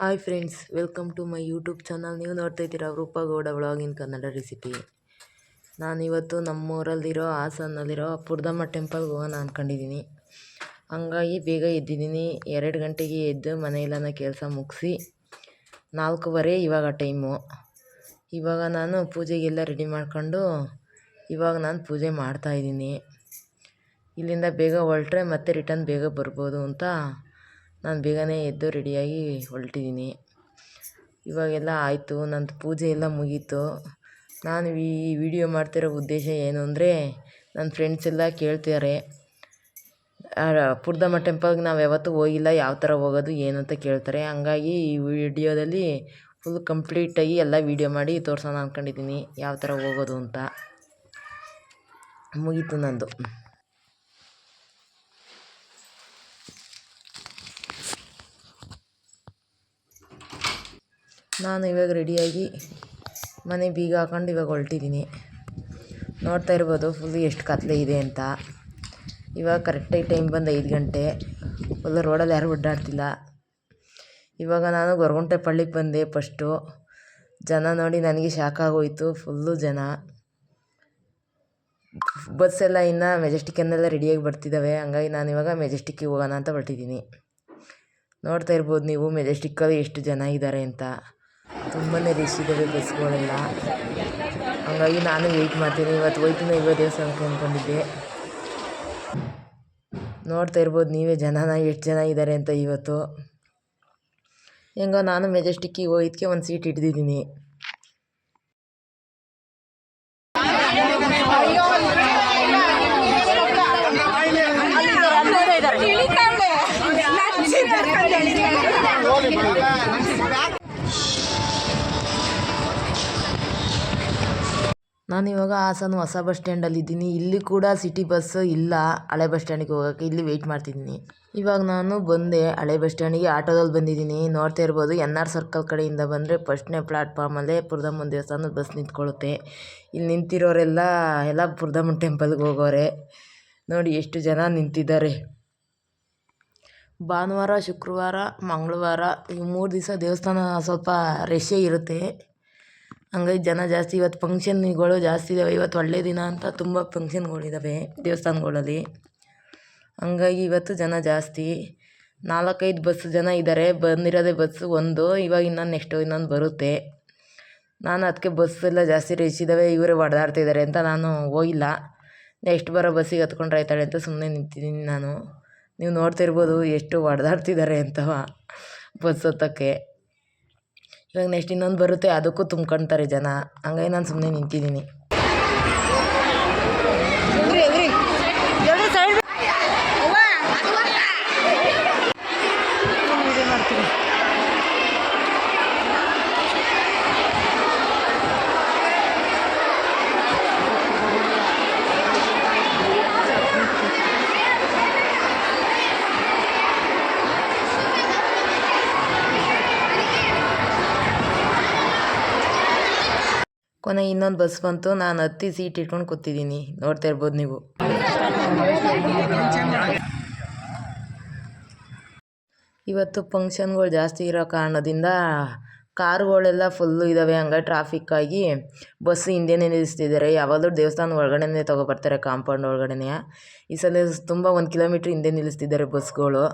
Hi friends, welcome to my YouTube channel. ನೀವು ನೋಡ್ತಾ ಇದ್ದೀರಾ ರೂಪಗೌಡ ವ್ಲಾಗಿನ್ ಕನ್ನಡ ರೆಸಿಪಿ. ನಾನಿವತ್ತು ನಮ್ಮೂರಲ್ಲಿರೋ ಹಾಸನಲ್ಲಿರೋ ಪುರ್ದಮ್ಮ ಟೆಂಪಲ್ಗೆ ಹೋಗೋಣ ಅಂದ್ಕೊಂಡಿದ್ದೀನಿ ಹಂಗಾಗಿ ಬೇಗ ಎದ್ದಿದ್ದೀನಿ. ಎರಡು ಗಂಟೆಗೆ ಎದ್ದು ಮನೆಯಲ್ಲನ ಕೆಲಸ ಮುಗಿಸಿ ನಾಲ್ಕೂವರೆ ಇವಾಗ ಟೈಮು. ಇವಾಗ ನಾನು ಪೂಜೆಗೆಲ್ಲ ರೆಡಿ ಮಾಡ್ಕೊಂಡು ಇವಾಗ ನಾನು ಪೂಜೆ ಮಾಡ್ತಾಯಿದ್ದೀನಿ ಇಲ್ಲಿಂದ ಬೇಗ ಹೊರಟ್ರೆ ಮತ್ತೆ ರಿಟರ್ನ್ ಬೇಗ ಬರ್ಬೋದು ಅಂತ ನಾನು ಬೇಗನೆ ಎದ್ದು ರೆಡಿಯಾಗಿ ಹೊರಟಿದ್ದೀನಿ. ಇವಾಗೆಲ್ಲ ಆಯಿತು, ನಂದು ಪೂಜೆ ಎಲ್ಲ ಮುಗೀತು. ನಾನು ಈ ವಿಡಿಯೋ ಮಾಡ್ತಿರೋ ಉದ್ದೇಶ ಏನು ಅಂದರೆ, ನನ್ನ ಫ್ರೆಂಡ್ಸ್ ಎಲ್ಲ ಕೇಳ್ತಿದ್ದಾರೆ ಪುರ್ದಮ್ಮ ಟೆಂಪಲ್ಗೆ ನಾವು ಯಾವತ್ತೂ ಹೋಗಿಲ್ಲ, ಯಾವ ಥರ ಹೋಗೋದು, ಏನು ಅಂತ ಕೇಳ್ತಾರೆ. ಹಂಗಾಗಿ ಈ ವಿಡಿಯೋದಲ್ಲಿ ಫುಲ್ ಕಂಪ್ಲೀಟಾಗಿ ಎಲ್ಲ ವೀಡಿಯೋ ಮಾಡಿ ತೋರ್ಸೋಣ ಅಂದ್ಕೊಂಡಿದ್ದೀನಿ ಯಾವ ಥರ ಹೋಗೋದು ಅಂತ. ಮುಗೀತು ನಂದು. ನಾನು ಇವಾಗ ರೆಡಿಯಾಗಿ ಮನೆ ಬೀಗ ಹಾಕೊಂಡು ಇವಾಗ ಹೊರಟಿದ್ದೀನಿ ನೋಡ್ತಾ ಇರ್ಬೋದು ಫುಲ್ ಎಷ್ಟು ಕತ್ಲೆ ಇದೆ ಅಂತ. ಇವಾಗ ಕರೆಕ್ಟಾಗಿ ಟೈಮ್ ಬಂದು ಐದು ಗಂಟೆ. ಫುಲ್ ರೋಡಲ್ಲಿ ಯಾರೂ ಓಡಾಡ್ತಿಲ್ಲ. ಇವಾಗ ನಾನು ಗೊರಗುಂಟೆ ಪಳ್ಳಿಗೆ ಬಂದೆ ಫಸ್ಟು ಜನ ನೋಡಿ ನನಗೆ ಶಾಕ್ ಆಗೋಯಿತು ಫುಲ್ಲು ಜನ. ಬಸ್ಸೆಲ್ಲ ಇನ್ನು ಮೆಜೆಸ್ಟಿಕ್ಕನ್ನೆಲ್ಲ ರೆಡಿಯಾಗಿ ಬರ್ತಿದ್ದಾವೆ ಹಂಗಾಗಿ ನಾನು ಇವಾಗ ಮೆಜೆಸ್ಟಿಕ್ಕಿಗೆ ಹೋಗೋಣ ಅಂತ ಹೊರಟಿದ್ದೀನಿ ನೋಡ್ತಾ ಇರ್ಬೋದು ನೀವು ಮೆಜೆಸ್ಟಿಕ್ಕಲ್ಲಿ ಎಷ್ಟು ಜನ ಇದ್ದಾರೆ ಅಂತ. ತುಂಬಾ ರಶ್ ಇದ್ದಾವೆ ಬಸ್ಗಳೆಲ್ಲ ಹಂಗಾಗಿ ನಾನು ವೆಯ್ಟ್ ಮಾಡ್ತೀನಿ. ಇವತ್ತು ಹೋಯ್ತೀನಿ ಇವತ್ತು ದೇವಸ್ಥಾನಕ್ಕೆ ಅಂದ್ಕೊಂಡಿದ್ದೆ. ನೋಡ್ತಾ ಇರ್ಬೋದು ನೀವೇ ಜನನ ಎಷ್ಟು ಜನ ಇದ್ದಾರೆ ಅಂತ ಇವತ್ತು. ಹೆಂಗೋ ನಾನು ಮೆಜೆಸ್ಟಿಕ್ಕಿಗೆ ಹೋಗಿದ್ದಕ್ಕೆ ಒಂದು ಸೀಟ್ ಹಿಡ್ದಿದ್ದೀನಿ ನಾನಿವಾಗ ಹಾಸನ ಹೊಸ ಬಸ್ ಸ್ಟ್ಯಾಂಡಲ್ಲಿದ್ದೀನಿ ಇಲ್ಲಿ ಕೂಡ ಸಿಟಿ ಬಸ್ ಇಲ್ಲ. ಹಳೆ ಬಸ್ ಸ್ಟ್ಯಾಂಡಿಗೆ ಹೋಗೋಕ್ಕೆ ಇಲ್ಲಿ ವೆಯ್ಟ್ ಮಾಡ್ತಿದ್ದೀನಿ. ಇವಾಗ ನಾನು ಬಂದೆ. ಹಳೆ ಬಸ್ ಸ್ಟ್ಯಾಂಡಿಗೆ ಆಟೋದಲ್ಲಿ ಬಂದಿದ್ದೀನಿ. ನೋಡ್ತಾ ಇರ್ಬೋದು, ಎನ್ ಆರ್ ಸರ್ಕಲ್ ಕಡೆಯಿಂದ ಬಂದರೆ ಫಸ್ಟ್ನೇ ಪ್ಲಾಟ್ಫಾರ್ಮಲ್ಲೇ ಪುರದಮ್ಮನ ದೇವಸ್ಥಾನದ ಬಸ್ ನಿಂತ್ಕೊಳ್ಳುತ್ತೆ. ಇಲ್ಲಿ ನಿಂತಿರೋರೆಲ್ಲ, ಎಲ್ಲ ಪುರದಮ್ಮನ ಟೆಂಪಲ್ಗೆ ಹೋಗೋರೆ. ನೋಡಿ ಎಷ್ಟು ಜನ ನಿಂತಿದ್ದಾರೆ. ಭಾನುವಾರ, ಶುಕ್ರವಾರ, ಮಂಗಳವಾರ ಈ ಮೂರು ದಿವಸ ದೇವಸ್ಥಾನ ಸ್ವಲ್ಪ ರಶ್ಶೇ ಇರುತ್ತೆ. ಹಂಗಾಗಿ ಜನ ಜಾಸ್ತಿ, ಇವತ್ತು ಫಂಕ್ಷನ್ಗಳು ಜಾಸ್ತಿ ಇದಾವೆ. ಇವತ್ತು ಒಳ್ಳೆಯ ದಿನ ಅಂತ ತುಂಬ ಫಂಕ್ಷನ್ಗಳಿದ್ದಾವೆ ದೇವಸ್ಥಾನಗಳಲ್ಲಿ. ಹಂಗಾಗಿ ಇವತ್ತು ಜನ ಜಾಸ್ತಿ. ನಾಲ್ಕೈದು ಬಸ್ ಜನ ಇದ್ದಾರೆ ಬಂದಿರೋದೇ ಬಸ್ಸು ಒಂದು, ಇವಾಗ ಇನ್ನೊಂದು ನೆಕ್ಸ್ಟು ಇನ್ನೊಂದು ಬರುತ್ತೆ. ನಾನು ಅದಕ್ಕೆ ಬಸ್ಸೆಲ್ಲ ಜಾಸ್ತಿ ರಶ್ ಇದ್ದಾವೆ ಇವರೇ ಹೊಡೆದಾಡ್ತಿದ್ದಾರೆ ಅಂತ ನಾನು ಹೋಗಿಲ್ಲ. ನೆಕ್ಸ್ಟ್ ಬರೋ ಬಸ್ಸಿಗೆ ಹತ್ಕೊಂಡ್ರೆ ಆಯ್ತಾಳೆ ಅಂತ ಸುಮ್ಮನೆ ನಿಂತಿದ್ದೀನಿ ನಾನು. ನೀವು ನೋಡ್ತಿರ್ಬೋದು ಎಷ್ಟು ಹೊಡೆದಾಡ್ತಿದ್ದಾರೆ ಅಂತ ಬಸ್ ಹತ್ತಕ್ಕೆ. ಇವಾಗ ನೆಕ್ಸ್ಟ್ ಇನ್ನೊಂದು ಬರುತ್ತೆ ಅದಕ್ಕೂ ತುಂಬ್ಕೊಳ್ತಾರೆ ಜನ. ಹಂಗಾಗಿ ನಾನು ಸುಮ್ಮನೆ ನಿಂತಿದ್ದೀನಿ. ಕೊನೆ ಇನ್ನೊಂದು ಬಸ್ ಬಂತು ನಾನು ಹತ್ತಿ ಸೀಟ್ ಇಟ್ಕೊಂಡು ಕೂತಿದ್ದೀನಿ ನೋಡ್ತಾ ಇರ್ಬೋದು ನೀವು. ಇವತ್ತು ಫಂಕ್ಷನ್ಗಳು ಜಾಸ್ತಿ ಇರೋ ಕಾರಣದಿಂದ ಕಾರುಗಳೆಲ್ಲ ಫುಲ್ಲು ಇದ್ದಾವೆ ಹಂಗಾಗಿ ಟ್ರಾಫಿಕ್ಕಾಗಿ ಬಸ್ ಹಿಂದೆನೇ ನಿಲ್ಲಿಸ್ತಿದ್ದಾರೆ ಯಾವಾಗಲೂ ದೇವಸ್ಥಾನ ಒಳಗಡೆನೇ ತೊಗೊಬರ್ತಾರೆ ಕಾಂಪೌಂಡ್ ಒಳಗಡೆನೇ. ಈ ಸಲ ತುಂಬ ಒಂದು ಕಿಲೋಮೀಟ್ರ್ ಹಿಂದೆ ನಿಲ್ಲಿಸ್ತಿದ್ದಾರೆ ಬಸ್ಗಳು.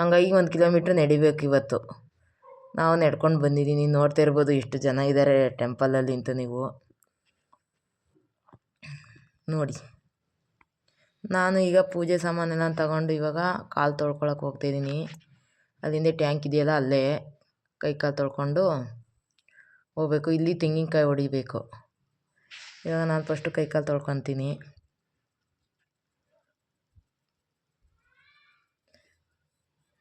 ಹಂಗಾಗಿ ಒಂದು ಕಿಲೋಮೀಟ್ರ್ ನಡಿಬೇಕು ಇವತ್ತು. ನಾವು ನಡ್ಕೊಂಡು ಬಂದಿದ್ದೀನಿ ನೋಡ್ತಾ ಇರ್ಬೋದು ಎಷ್ಟು ಜನ ಇದ್ದಾರೆ ಟೆಂಪಲಲ್ಲಿ ಅಂತ ನೀವು. ನೋಡಿ. ನಾನು ಈಗ ಪೂಜೆ ಸಾಮಾನೆಲ್ಲ ತಗೊಂಡು ಇವಾಗ ಕಾಲು ತೊಳ್ಕೊಳಕ್ಕೆ ಹೋಗ್ತಾಯಿದ್ದೀನಿ ಅಲ್ಲಿಂದ ಟ್ಯಾಂಕ್ ಇದೆಯಲ್ಲ ಅಲ್ಲೇ ಕೈ ಕಾಲು ತೊಳ್ಕೊಂಡು ಹೋಗ್ಬೇಕು. ಇಲ್ಲಿ ತೆಂಗಿನಕಾಯಿ ಹೊಡಿಬೇಕು. ಇವಾಗ ನಾನು ಫಸ್ಟು ಕೈ ಕಾಲು ತೊಳ್ಕೊತೀನಿ.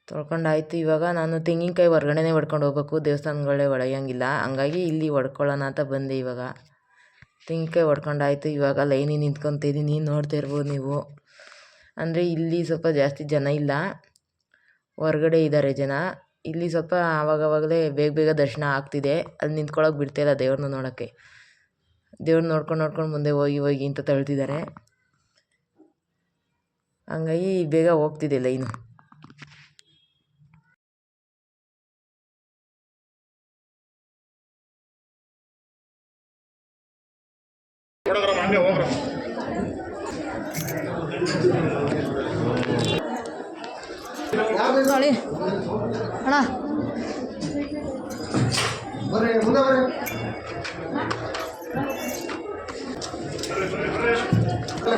ತೊಳ್ಕೊಂಡಾಯ್ತು. ಇವಾಗ ನಾನು ತೆಂಗಿನಕಾಯಿ ಹೊರ್ಗಡೆನೇ ಹೊಡ್ಕೊಂಡು ಹೋಗ್ಬೇಕು. ದೇವಸ್ಥಾನಗಳೇ ಒಡೆಯೋಂಗಿಲ್ಲ. ಹಂಗಾಗಿ ಇಲ್ಲಿ ಹೊಡ್ಕೊಳ್ಳೋಣ ಅಂತ ಬಂದೆ ಇವಾಗ. ತೆಂಗಿನಕಾಯಿ ಹೊಡ್ಕೊಂಡಾಯ್ತು. ಇವಾಗ ಲೈನಿಗೆ ನಿಂತ್ಕೊತಿದ್ದೀನಿ ನೋಡ್ತಾ ಇರ್ಬೋದು ನೀವು. ಅಂದರೆ ಇಲ್ಲಿ ಸ್ವಲ್ಪ ಜಾಸ್ತಿ ಜನ ಇಲ್ಲ. ಹೊರ್ಗಡೆ ಇದ್ದಾರೆ ಜನ. ಇಲ್ಲಿ ಸ್ವಲ್ಪ ಆವಾಗವಾಗಲೇ ಬೇಗ ಬೇಗ ದರ್ಶನ ಆಗ್ತಿದೆ. ಅಲ್ಲಿ ನಿಂತ್ಕೊಳ್ಳೋಕೆ ಬಿಡ್ತಾಯಿಲ್ಲ ದೇವ್ರನ್ನ ನೋಡೋಕ್ಕೆ. ದೇವ್ರನ್ನ ನೋಡ್ಕೊಂಡು ನೋಡ್ಕೊಂಡು ಮುಂದೆ ಹೋಗಿ ಹೋಗಿ ಅಂತ ತಳ್ತಿದ್ದಾರೆ. ಹಂಗಾಗಿ ಬೇಗ ಹೋಗ್ತಿದೆ ಲೈನು.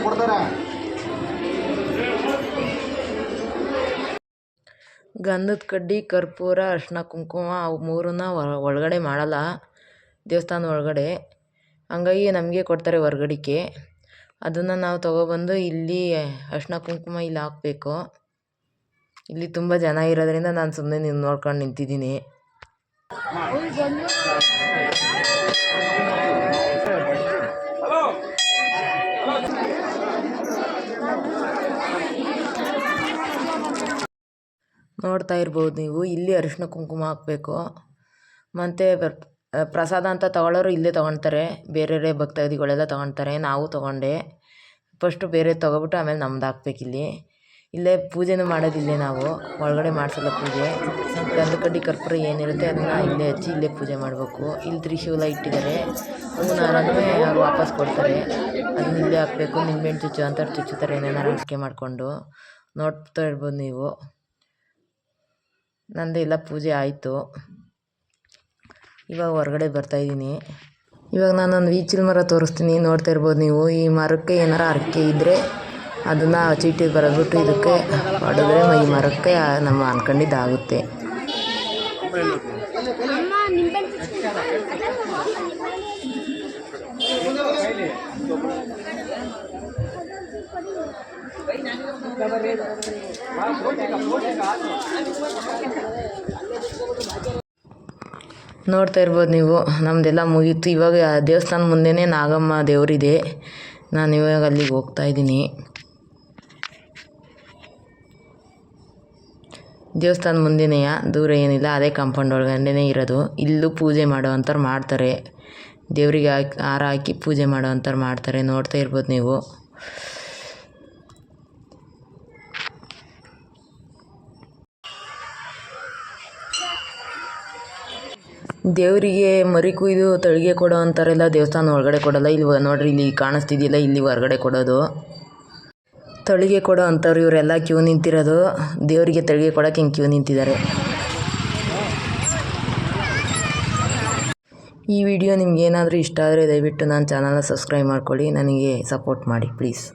ಕೊಡ್ತಾರ. ಗಂಧದ ಕಡ್ಡಿ ಕರ್ಪೂರ ಅರ್ಶಿನ ಕುಂಕುಮ ಅವು ಮೂರನ್ನ ಒಳ- ಒಳಗಡೆ ಮಾಡಲ್ಲ. ದೇವಸ್ಥಾನ ಒಳಗಡೆ. ಹಂಗಾಗಿ ನಮಗೆ ಕೊಡ್ತಾರೆ ಹೊರ್ಗಡಿಕೆ. ಅದನ್ನು ನಾವು ತೊಗೊಬಂದು ಇಲ್ಲಿ ಅರ್ಶಿನ ಕುಂಕುಮ ಇಲ್ಲಿ ಹಾಕಬೇಕು. ಇಲ್ಲಿ ತುಂಬ ಜನ ಇರೋದ್ರಿಂದ ನಾನು ಸುಮ್ಮನೆ ನೀವು ನೋಡ್ಕೊಂಡು ನಿಂತಿದ್ದೀನಿ. ನೋಡ್ತಾ ಇರ್ಬೋದು ನೀವು. ಇಲ್ಲಿ ಅರಿಶಿನ ಕುಂಕುಮ ಹಾಕಬೇಕು. ಮತ್ತು ಪ್ರಸಾದ ಅಂತ ತಗೊಳ್ಳೋರು ಇಲ್ಲೇ ತೊಗೊಳ್ತಾರೆ. ಬೇರೆ ಭಕ್ತಾದಿಗಳೆಲ್ಲ ತೊಗೊಳ್ತಾರೆ. ನಾವು ತೊಗೊಂಡೆ. ಫಸ್ಟು ಬೇರೆ ತೊಗೊಬಿಟ್ಟು ಆಮೇಲೆ ನಮ್ದು ಹಾಕ್ಬೇಕು ಇಲ್ಲಿ. ಇಲ್ಲೇ ಪೂಜೆನೂ ಮಾಡೋದಿಲ್ಲ ನಾವು. ಒಳಗಡೆ ಮಾಡಿಸಲ್ಲ ಪೂಜೆ. ಗಂಧ ಕಡ್ಡಿ ಕರ್ಪೂರ ಏನಿರುತ್ತೆ ಅದನ್ನು ಇಲ್ಲೇ ಹಚ್ಚಿ ಇಲ್ಲೇ ಪೂಜೆ ಮಾಡಬೇಕು. ಇಲ್ಲಿ ತ್ರಿಶೂಲ ಇಟ್ಟಿದ್ದಾರೆ. ಹೂನಾರನೂ ಅವ್ರು ವಾಪಸ್ ಕೊಡ್ತಾರೆ. ಅದನ್ನ ಇಲ್ಲೇ ಹಾಕ್ಬೇಕು. ನಿಂಬೆಹಣ್ಣು ಚುಚ್ಚು ಅಂತ ಚುಚ್ಚುತ್ತಾರೆ. ಏನೇನಾರು ಹಂಚಿಕೆ ಮಾಡಿಕೊಂಡು. ನೋಡ್ತಾ ಇರ್ಬೋದು ನೀವು. ನಂದು ಎಲ್ಲ ಪೂಜೆ ಆಯಿತು. ಇವಾಗ ಹೊರಗಡೆ ಬರ್ತಾ ಇದ್ದೀನಿ. ಇವಾಗ ನಾನೊಂದು ವೀಚಿಲ್ ಮರ ತೋರಿಸ್ತೀನಿ. ನೋಡ್ತಾ ಇರ್ಬೋದು ನೀವು. ಈ ಮರಕ್ಕೆ ಏನಾರ ಹರಕೆ ಇದ್ದರೆ ಅದನ್ನು ಚೀಟಿ ಬರೆದ್ಬಿಟ್ಟು ಇದಕ್ಕೆ ಹೊಡೆದ್ರೆ ಈ ಮರಕ್ಕೆ ನಮ್ಮ ಅನ್ಕೊಂಡಿದ್ದಾಗುತ್ತೆ. ನೋಡ್ತಾ ಇರ್ಬೋದು ನೀವು. ನಮ್ಮದೆಲ್ಲ ಮುಗೀತು. ಇವಾಗ ದೇವಸ್ಥಾನ ಮುಂದೆನೇ ನಾಗಮ್ಮ ದೇವರಿದೆ. ನಾನು ಇವಾಗ ಅಲ್ಲಿಗೆ ಹೋಗ್ತಾ ಇದ್ದೀನಿ. ದೇವಸ್ಥಾನ ಮುಂದೆನೆಯ ದೂರ ಏನಿಲ್ಲ, ಅದೇ ಕಾಂಪೌಂಡ್ ಒಳಗಂಡೇ ಇರೋದು. ಇಲ್ಲೂ ಪೂಜೆ ಮಾಡೋ ಅಂಥವ್ರು ಮಾಡ್ತಾರೆ. ದೇವರಿಗೆ ಹಾಕಿ, ಹಾರ ಹಾಕಿ ಪೂಜೆ ಮಾಡೋ ಅಂಥವ್ರು ಮಾಡ್ತಾರೆ. ನೋಡ್ತಾ ಇರ್ಬೋದು ನೀವು. ದೇವರಿಗೆ ಮರಿ ಕುಯ್ದು ತಳಿಗೆ ಕೊಡೋ ಅಂತಾರಲ್ಲ ದೇವಸ್ಥಾನ ಒಳಗಡೆ ಕೊಡೋಲ್ಲ. ಇಲ್ಲಿ ನೋಡ್ರಿ, ಇಲ್ಲಿ ಕಾಣಿಸ್ತಿದೆಯಲ್ಲ, ಇಲ್ಲಿ ಹೊರಗಡೆ ಕೊಡೋದು. ತಳಿಗೆ ಕೊಡೋ ಅಂಥವ್ರು ಇವರೆಲ್ಲ ಕ್ಯೂ ನಿಂತಿರೋದು. ದೇವರಿಗೆ ತಳಿಗೆ ಕೊಡೋಕೆ ಹಿಂಗೆ ಕ್ಯೂ ನಿಂತಿದ್ದಾರೆ. ಈ ವಿಡಿಯೋ ನಿಮ್ಗೆ ಏನಾದರೂ ಇಷ್ಟ ಆದರೆ ದಯವಿಟ್ಟು ನನ್ನ ಚಾನಲ್ನ ಸಬ್ಸ್ಕ್ರೈಬ್ ಮಾಡ್ಕೊಳ್ಳಿ. ನನಗೆ ಸಪೋರ್ಟ್ ಮಾಡಿ ಪ್ಲೀಸ್